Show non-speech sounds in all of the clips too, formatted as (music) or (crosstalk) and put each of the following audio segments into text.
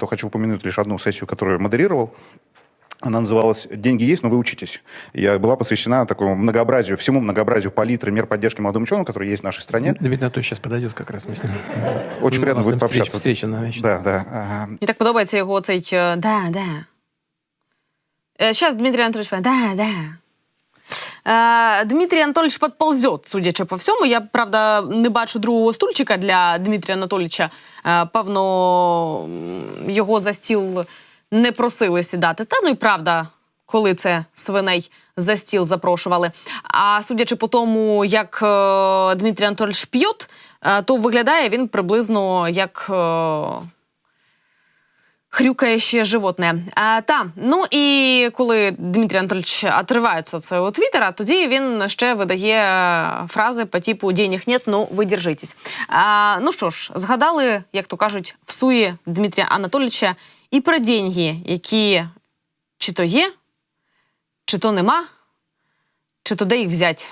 то хочу упомянуть лишь одну сессию, которую я модерировал. Она называлась «Деньги есть, но вы учитесь». Я была посвящена такому многообразию, всему многообразию палитры мер поддержки молодым ученым, которые есть в нашей стране. Дмитрий Анатольевич сейчас подойдет как раз. Ним. (laughs) Очень приятно будет встреча- пообщаться. Встреча намечена. Да, да. Мені так подобається його цей е, да, да. Зараз Дмитрий Анатольевич, да, да. Е, Дмитрій Анатольович подползет, судячи по всьому. Я, правда, не бачу другого стульчика для Дмитрія Анатолійовича. Е, певно, його за стіл не просили сідати. Та ну і правда, коли це свиней за стіл запрошували. А судячи по тому, як е, Дмитрій Анатольович п'є, то виглядає він приблизно як. Е, Хрюкає ще животне. А, та ну і коли Дмитрій Анатольович отривається від свого твіттера, тоді він ще видає фрази по типу «денег нет, ну ви держитесь». А, ну що ж, згадали, як то кажуть, в суї Дмитрія Анатолійовича і про деньги, які чи то є, чи то нема, чи то де їх взяти.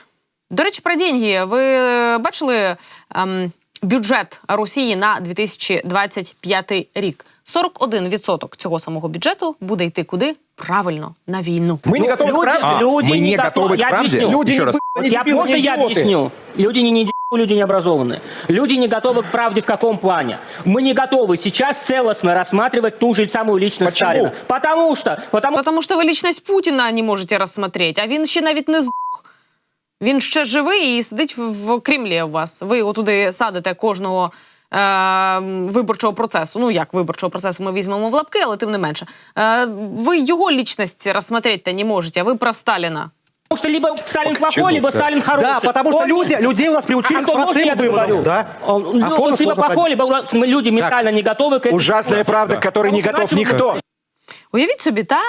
До речі, про деньги. Ви е, бачили ем, бюджет Росії на 2025 рік? 41% цього самого бюджету буде йти куди? Правильно, на війну. Мы не готовы к люди, правде? люди мы не готовы к я правде? объясню. Люди Еще не раз. бы- Вот не я, дебилы, можно не я идиоты? объясню? Люди не, не д- люди не образованные. Люди не готовы к правде в каком плане? Мы не готовы сейчас целостно рассматривать ту же самую личность Почему? Сталина. Потому что, потому Тому що ви лічність Путіна не можете розсмотрети, а він ще навіть не здох. Він ще живий і сидить в, в Кремлі у вас. Ви отуди садите кожного е, виборчого процесу. Ну як виборчого процесу ми візьмемо в лапки, але тим не менше. Е, ви його лічність розсмотрети не можете, а ви про Сталіна. что либо Сталин плохой, чему? либо Да. Сталин хороший. Да, потому что Он- люди, людей у нас приучили к Антон, можно простым я договорю? выводам. Да. Он, А он сложно, либо сложно плохой, либо мы люди ментально не готовы к этому. Ужасная правда, к которой не Потому готов что иначе никто. Уявіть собі, та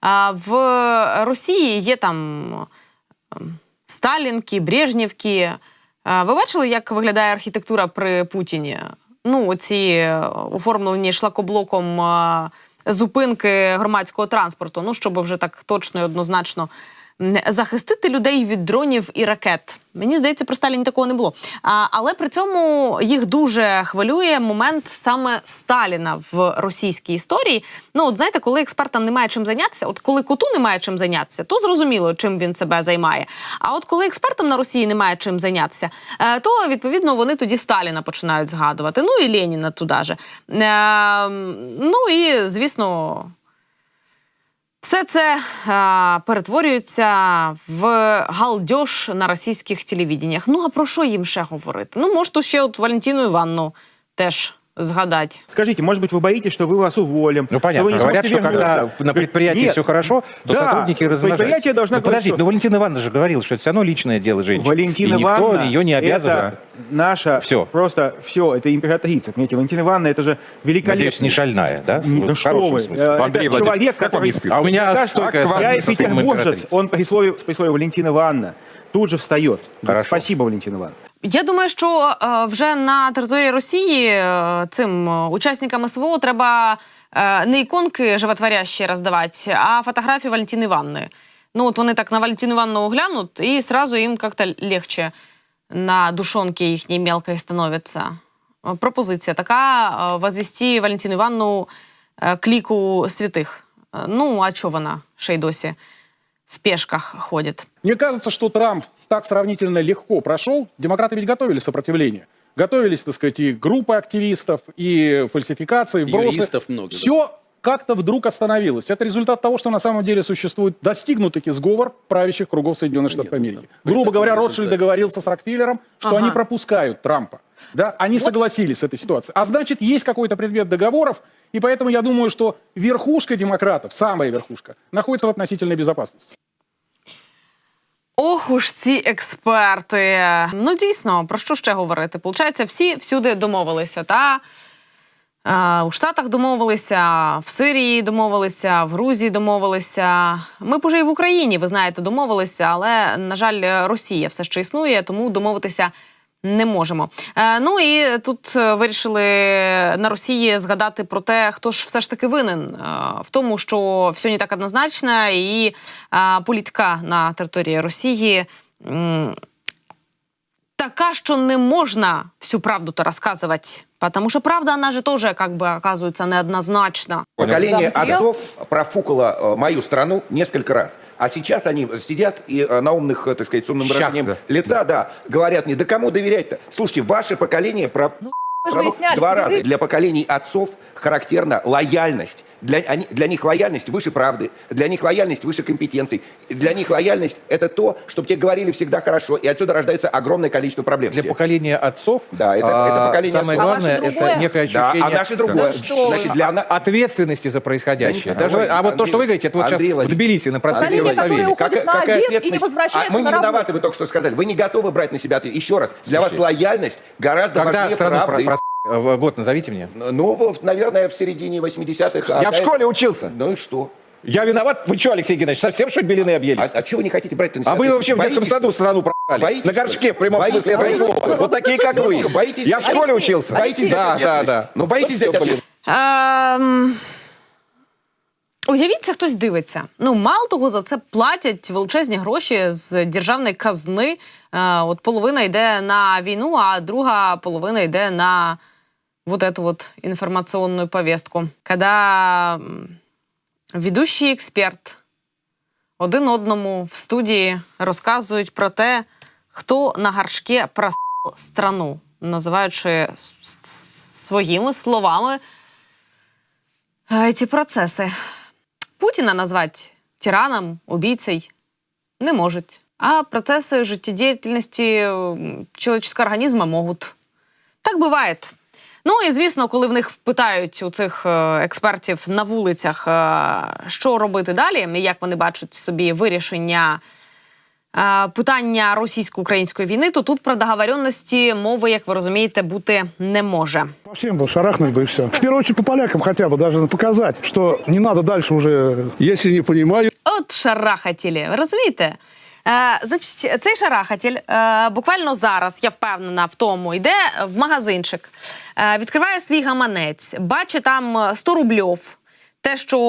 а, в Росії є там ем, Сталінки, брежнівки. Ви бачили, як виглядає архітектура при Путіні? Ну, оці е, оформлені шлакоблоком е, зупинки громадського транспорту. Ну, щоб вже так точно і однозначно захистити людей від дронів і ракет. Мені здається, при Сталіні такого не було. А, але при цьому їх дуже хвилює момент саме Сталіна в російській історії. Ну, от знаєте, коли експертам немає чим зайнятися, от коли коту немає чим зайнятися, то зрозуміло, чим він себе займає. А от коли експертам на Росії немає чим зайнятися, е, то відповідно вони тоді Сталіна починають згадувати. Ну і Леніна туди же. Е, ну і звісно. Все це е, перетворюється в галдьош на російських телевіденнях. Ну а про що їм ще говорити? Ну, може, то ще от Валентіну Іванну теж згадати. Скажите, может быть, вы боитесь, что мы вас уволим? Ну, что понятно. вы не Говорят, что когда вернуться? на предприятии Нет. все хорошо, то Да, сотрудники размножаются. предприятие должно Ну, подождите, говорить, ну Валентин Ивановна же говорил, что это все равно личное дело женщины. Валентина И никто Ивановна, ее не обязывает. это наша, Всё. просто все, это императрица. Понимаете, Валентина Ивановна, это же великолепно. Надеюсь, не шальная, да? Ну в что хорошем вы, смысле. э, Андрей это Владимирович, человек, как вам который... А у меня так, Я петербуржец, он при слове, при слове Валентина Ивановна тут же встает. Хорошо. Спасибо, Валентина Ивановна. Я думаю, що е, вже на території Росії е, цим е, учасникам СВО треба не іконки животворящі роздавати, а фотографії Валентини Івановни. Ну, от вони так на Валентину Івановну глянуть, і сразу їм як-то легче на душонки їхній мелкої становиться. Пропозиція така возвести Валентину Івановну е, к ліку святих. Ну, а чого вона ще й досі в пешках ходить? Мне кажется, что Трамп так сравнительно легко прошел. Демократы ведь готовили сопротивление. Готовились, так сказать, и группы активистов, и фальсификации, вбросы. Юристов много, да. Все как-то вдруг остановилось. Это результат того, что на самом деле существует достигнутый сговор правящих кругов Соединенных Штатов Америки. Грубо говоря, Ротшильд договорился с Рокфеллером, что Ага. они пропускают Трампа. Да, они согласились с этой ситуацией. А значит, есть какой-то предмет договоров, и поэтому я думаю, что верхушка демократов, самая верхушка, находится в относительной безопасности. Ох уж ці експерти. Ну дійсно, про що ще говорити? Получається, всі всюди домовилися. Та е, у Штатах домовилися, в Сирії домовилися, в Грузії домовилися. Ми б уже і в Україні, ви знаєте, домовилися, але на жаль, Росія все ще існує, тому домовитися. Не можемо. Е, ну і тут е, вирішили на Росії згадати про те, хто ж все ж таки винен е, в тому, що все не так однозначно, і е, політика на території Росії е, така, що не можна всю правду то розказувати Потому что правда, она же тоже как бы оказывается неоднозначна. Поколение Да. отцов профукало э, мою страну несколько раз. А сейчас они сидят и э, на умных, э, так сказать, с умным выражением да. лица, да, говорят мне, да кому доверять-то? Слушайте, ваше поколение про... выясняли, два раза. Для поколений отцов характерна лояльность. Для, они- для них лояльность выше правды, для них лояльность выше компетенций, для них лояльность – это то, чтобы тебе говорили всегда хорошо, и отсюда рождается огромное количество проблем. Для поколения отцов Да, это- а, это поколение самое отцов. А главное ваше это некое Да, ощущение а наши другое. Да вы. Значит, для ответственности за происходящее. Да Даже, не- а вот то, Андрей- что вы говорите, это вот Андрей сейчас в. Тбилиси на проспекте Поколение, Восстановили. которое уходит на обед и не возвращается А мы не виноваты, вы только что сказали. Вы не готовы брать на себя ответственность. Еще раз, для вас лояльность гораздо Когда важнее страну про, правды. про- э, год назовите мне. Ну, в- наверное, в середине 80-х. а Я в до школе этого- учился. Ну и что? Я виноват? Вы что, Алексей Геннадьевич, совсем что ли белины А, объелись? а чего вы не хотите брать на себя А вы вообще в ответственность? детском Боитесь? саду страну про***ли. Боитесь, На что ли? горшке, в прямом Боитесь? смысле этого Боитесь? слова. Вот такие, как вы. Что, боитесь Я в взять школе ответственность? учился. Боитесь взять Да, да, ответственность? да. Ну, боитесь взять ответственность? Ем, Уявіть, це хтось дивиться. Ну, мало того, за це платять величезні гроші з державної казни. Е, от половина йде на війну, а друга половина йде на вот эту вот информационную повестку. Когда ведущий експерт один одному в студії розказують про те, хто на горшке просав страну, називаючи своїми словами ці процеси. Путіна назвати тираном, убийцей не можуть. А процеси життєдіяльності человеческого організму можуть. Так буває. Ну і звісно, коли в них питають у цих е, експертів на вулицях, е, що робити далі, і як вони бачать собі вирішення е, питання російсько-української війни, то тут про договоренності мови, як ви розумієте, бути не може. По всем бы шарахнуть бы и все. В первую очередь по полякам хотя бы даже показать, что не надо дальше уже Если не понимаю, От шарахатілі, ви розумієте? Е, значить, цей шарахатель е, буквально зараз, я впевнена в тому, йде в магазинчик, е, відкриває свій гаманець, бачить там е, 100 рубльов, те, що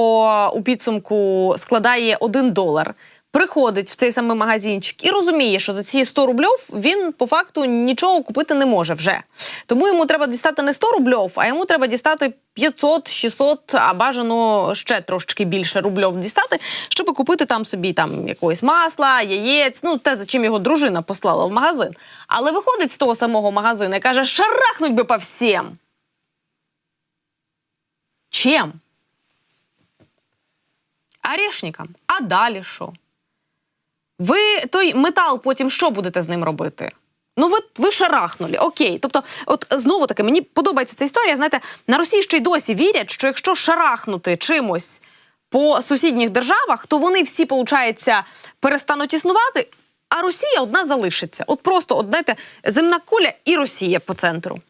у підсумку складає 1 долар. Приходить в цей самий магазинчик і розуміє, що за ці 100 рубльов він по факту нічого купити не може вже. Тому йому треба дістати не 100 рубльов, а йому треба дістати 500, 600, а бажано ще трошечки більше рубльов дістати, щоб купити там собі там якогось масла, яєць, ну те, за чим його дружина послала в магазин. Але виходить з того самого магазину і каже: шарахнуть би по всім. Чим? Орешникам. А далі що? Ви той метал потім що будете з ним робити? Ну, ви, ви шарахнули, окей. Тобто, от знову таки, мені подобається ця історія. Знаєте, на Росії ще й досі вірять, що якщо шарахнути чимось по сусідніх державах, то вони всі, виходить, перестануть існувати, а Росія одна залишиться. От просто, от, знаєте, земна куля і Росія по центру.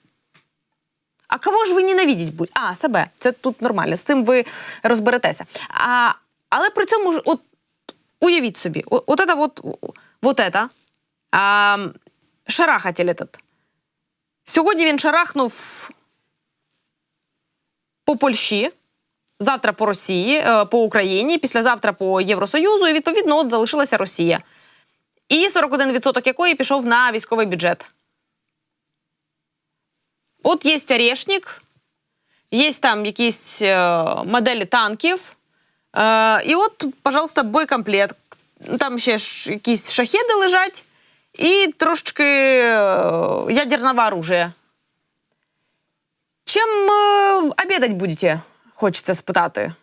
А кого ж ви ненавидіть будь? А, себе. Це тут нормально. З цим ви розберетеся. А, але при цьому от уявіть собі, о- от это вот, вот это, а, шарахатель этот. Сьогодні він шарахнув по Польщі, завтра по Росії, е, по Україні, післязавтра по Євросоюзу, і відповідно от залишилася Росія. І 41% якої пішов на військовий бюджет. От є орешник, є там якісь е, моделі танків. Е, і от, пожалуйста, боєкомплект. Там ще ж якісь шахеди лежать і трошечки е, ядерного оружия. Чим е, обідати будете? Хочеться спитати.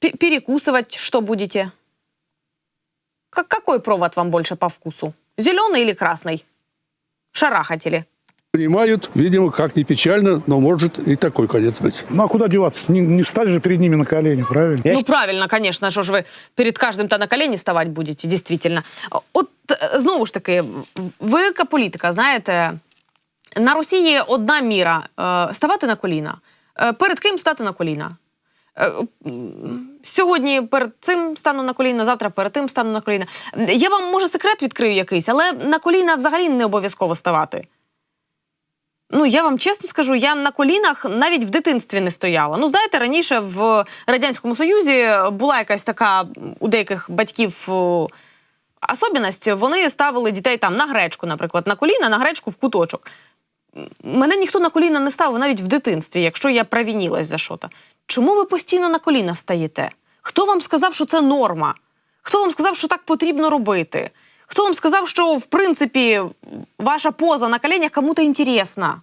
Пе- Перекусывать что будете? Как, какой провод вам больше по вкусу? Зеленый или красный? Шарахатели. Понимают, видимо, как ни печально, но может и такой конец быть. Ну а куда деваться? Не, не встать же перед ними на колени, правильно? Ну, правильно, конечно, що ж ви перед кожним-то на колені ставати будете, дійсно. От е, знову ж таки, велика політика, знаєте, на Росії є одна міра е, ставати на коліна. Е, Перед ким стати на коліна? Е, Сьогодні перед цим стану на коліна, завтра перед тим стану на коліна. Я вам, може, секрет відкрию якийсь, але на коліна взагалі не обов'язково ставати. Ну, я вам чесно скажу, я на колінах навіть в дитинстві не стояла. Ну, знаєте, раніше в Радянському Союзі була якась така у деяких батьків о, особливість, вони ставили дітей там на гречку, наприклад, на коліна, на гречку в куточок. Мене ніхто на коліна не ставив навіть в дитинстві, якщо я провінілась за що-то. Чому ви постійно на коліна стаєте? Хто вам сказав, що це норма? Хто вам сказав, що так потрібно робити? Хто вам сказав, що в принципі ваша поза на коленях кому-то інтересна?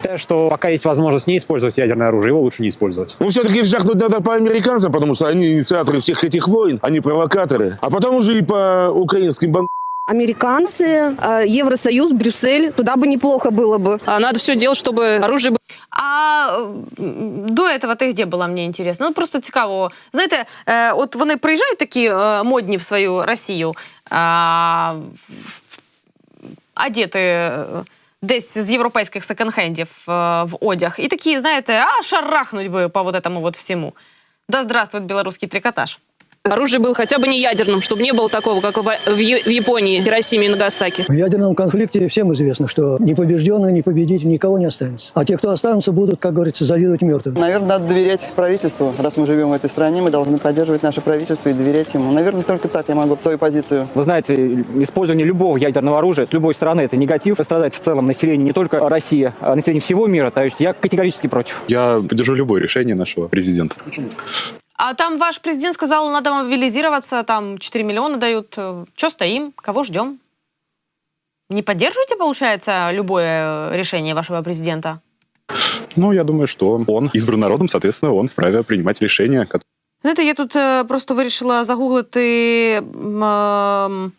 Считаю, что пока есть возможность не использовать ядерное оружие, его лучше не использовать. Ну, все-таки жахнуть надо по американцам, потому что они инициаторы всех этих войн, они провокаторы. А потом уже и по украинским бан Американцы, э, Евросоюз, Брюссель. Туда бы неплохо было бы. Надо все делать, чтобы оружие А м, до этого ти де була, мені інтересно? Ну просто цікаво. Знаєте, е, от вони приїжджають такі е, модні в свою Росію, а, в- одіти е, десь з європейських секонд-хендів е, в одяг. І такі, знаєте, а шарахнуть би по вот этому вот всему. Да здравствует белорусский трикотаж. оружие было хотя бы не ядерным, чтобы не было такого, как в в Е- в Японии, Хиросиме и Нагасаки. В ядерном конфликте всем известно, что не побежденный, не победить никого не останется. А те, кто останутся, будут, как говорится, завидовать мертвым. Наверное, надо доверять правительству. Раз мы живем в этой стране, мы должны поддерживать наше правительство и доверять ему. Наверное, только так я могу свою позицию Вы знаете, использование любого ядерного оружия с любой страны – это негатив. Пострадает в целом население не только России, а население всего мира. То есть я категорически против. Я поддержу любое решение нашего президента. А там ваш президент сказал, надо мобилизироваться, там 4 миллиона дают. Че стоим? Кого ждем? Не поддерживаете, получается, любое э, решение вашего президента? Ну, я думаю, что он избран народом, соответственно, он вправе принимать решения, Знаєте, я тут е, просто вирішила загуглити, м, ем,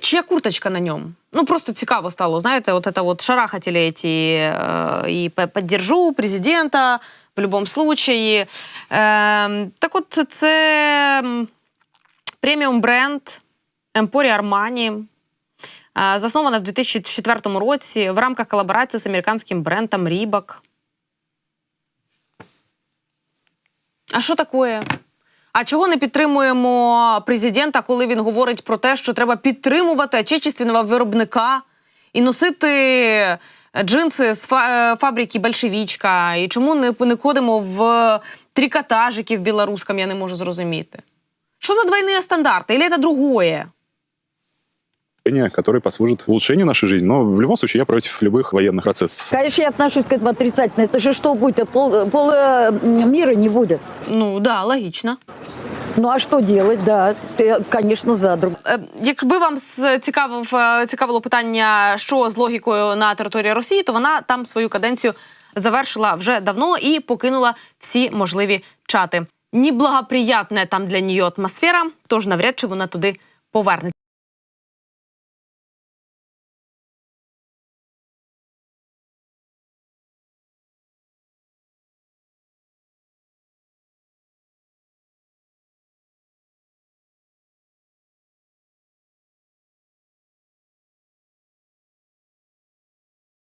чия курточка на ньому. Ну, просто цікаво стало, знаєте, от это вот шарахатели эти, е, і «П- поддержу президента В будь-якому случаї. Ем, так от це преміум бренд Emporio Armani, е, заснована в 2004 році в рамках колаборації з американським брендом Reebok. А що таке? А чого не підтримуємо президента, коли він говорить про те, що треба підтримувати отечественного виробника і носити джинси з фа- е, фабрики Большевічка? І чому не, не ходимо в трикотажики в білоруському, я не можу зрозуміти. Що за двойні стандарти? Или це другое? решения, которые послужат улучшению нашей жизни. Но в любом случае я против любых военных процессов. Конечно, я отношусь к этому отрицательно. Это же что будет? Пол, пол э, мира не будет. Ну, да, логічно. Ну а що делать? Да, ти, звісно, за друг. Е, Якби вам цікавив, е, цікавило питання, що з логікою на території Росії, то вона там свою каденцію завершила вже давно і покинула всі можливі чати. Неблагоприятна там для неї атмосфера, тож навряд чи вона туди повернеться.